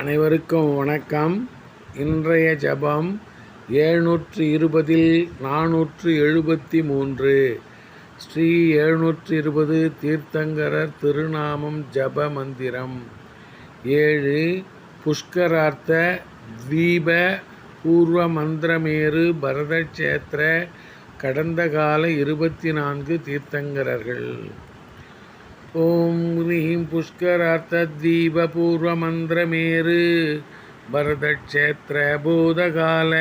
அனைவருக்கும் வணக்கம். இன்றைய ஜபம் எழுநூற்று இருபதில் நானூற்று எழுபத்தி மூன்று ஸ்ரீ எழுநூற்று இருபது தீர்த்தங்கரர் திருநாமம் ஜப மந்திரம். ஏழு புஷ்கரார்த்த தீப பூர்வ மந்திரமேரு பரதக்ஷேத்திர கடந்த கால இருபத்தி நான்கு தீர்த்தங்கரர்கள். ஓம் ஹ்ரீம் புஷ்கரார்த்தீபூர்வமந்திரமேரு பரதக்ஷேத்திர பூதகால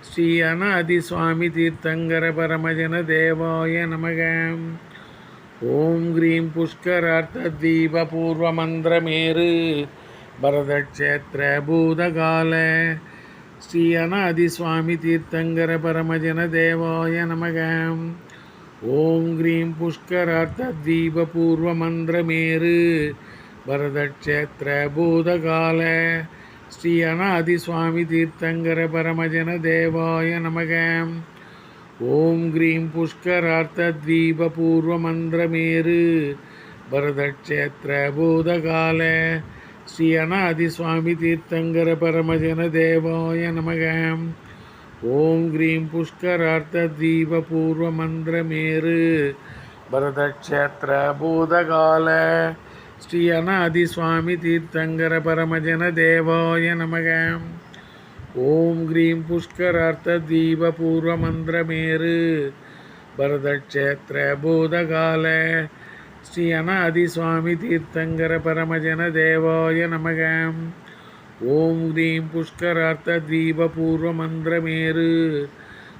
ஸ்ரீ அநாதி சுவாமி தீர்த்தங்கர பரமஜன தேவாய நமக. ஓம் ஹ்ரீம் புஷ்கரார்த்தீபூர்வமந்திரமேரு பரதக்ஷேத்திர பூதகால ஸ்ரீ அநாதி சுவாமி தீர்த்தங்கர பரமஜன தேவாய நமகம் ஓம் க்ரீம் மந்திரமேறு. பரதக்ஷேத்திர பூதகால ஸ்ரீ அநாதி சுவாமி தீர்த்தங்கர பரமஜன தேவாய நமக. ஓம் க்ரீம் மந்திரமேறு. பரதக்ஷேத்திர பூதகால ஸ்ரீ அநாதி சுவாமி தீர்த்தங்கர பரமஜன தேவாய நமகம் ஓம் க்ரீம் புஷ்கரார்த்தீபூர்வமந்திரமேரு பரதக்ஷேத்திர பூதகால. ஸ்ரீ அநாதி சுவாமி தீர்த்தங்கர பரமஜன தேவாய நமக. ஓம் க்ரீம் புஷ்கரார்த்தீபூர்வமந்திரமேரு பரதக்ஷேத்திர பூதகால. ஸ்ரீ அநாதி சுவாமி தீர்த்தங்கர பரமஜன தேவாய நமகம் ஓம் உதீம் புஷ்கரார்த்த தீப பூர்வ மந்திரமேறு.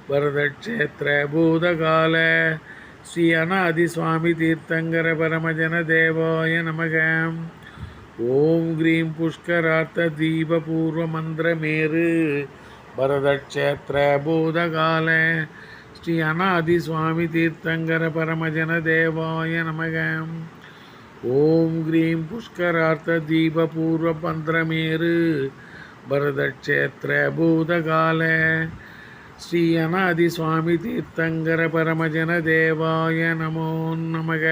வரதக்ஷேத்திர பூதகால ஸ்ரீ அனாதி சுவாமி தீர்த்தங்கர பரமஜன தேவாய நமக. ஓம் கிரீம் புஷ்கரார்த்த தீப பூர்வ மந்திரமேறு. பரதக்ஷேத்திர பூதகால ஸ்ரீ அனாதி சுவாமி தீர்த்தங்கர பரமஜன தேவாய நமகம் ஓம் கிரீம் புஷ்கரார்த்த க்ரீம் புஷ்கரார்த்தீபூர்வமந்திரமேரு பரதக்ஷேத்திர பூதகால. ஸ்ரீ அநாதி சுவாமி தீர்த்தங்கர பரமஜன தேவாய நமோ நமக.